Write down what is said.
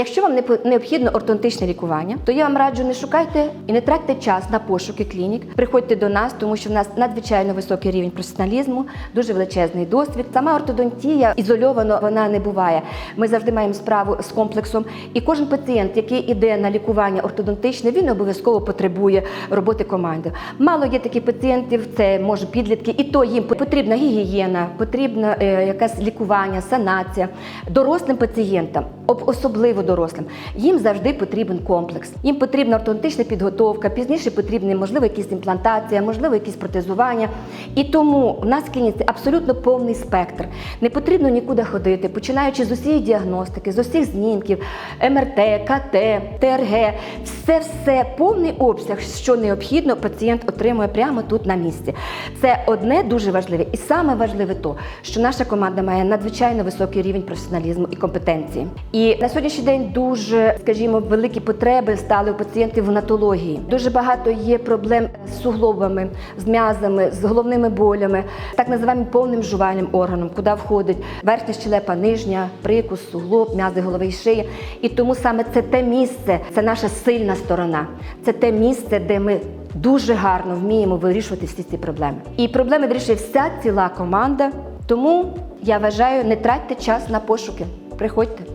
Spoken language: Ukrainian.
Якщо вам необхідно ортодонтичне лікування, то я вам раджу не шукайте і не тратьте час на пошуки клінік. Приходьте до нас, тому що в нас надзвичайно високий рівень професіоналізму, дуже величезний досвід. Сама ортодонтія ізольовано вона не буває. Ми завжди маємо справу з комплексом. І кожен пацієнт, який іде на лікування ортодонтичне, він обов'язково потребує роботи команди. Мало є таких пацієнтів, це може підлітки, і то їм потрібна гігієна, потрібна е, якась лікування, санація. Дорослим пацієнтам, особливо дорослим, їм завжди потрібен комплекс. Їм потрібна ортодонтична підготовка, пізніше потрібна, можливо, якісь імплантація, можливо, якісь протезування. І тому в нас клініці абсолютно повний спектр. Не потрібно нікуди ходити, починаючи з усієї діагностики, з усіх знімків, МРТ, КТ, ТРГ, все, все, повний обсяг, що необхідно, пацієнт отримує прямо тут на місці. Це одне дуже важливе, і саме важливе то, що наша команда має надзвичайно високий рівень професіоналізму і компетенції. І на сьогоднішній день дуже, скажімо, великі потреби стали у пацієнтів в натології. Дуже багато є проблем з суглобами, з м'язами, з головними болями, так називаємо повним жувальним органом, куди входить верхня щелепа, нижня, прикус, суглоб, м'язи голови і шиї. І тому саме це те місце, це наша сильна сторона, це те місце, де ми дуже гарно вміємо вирішувати всі ці проблеми. І проблеми вирішує вся ціла команда. Тому я вважаю, не тратьте час на пошуки. Приходьте.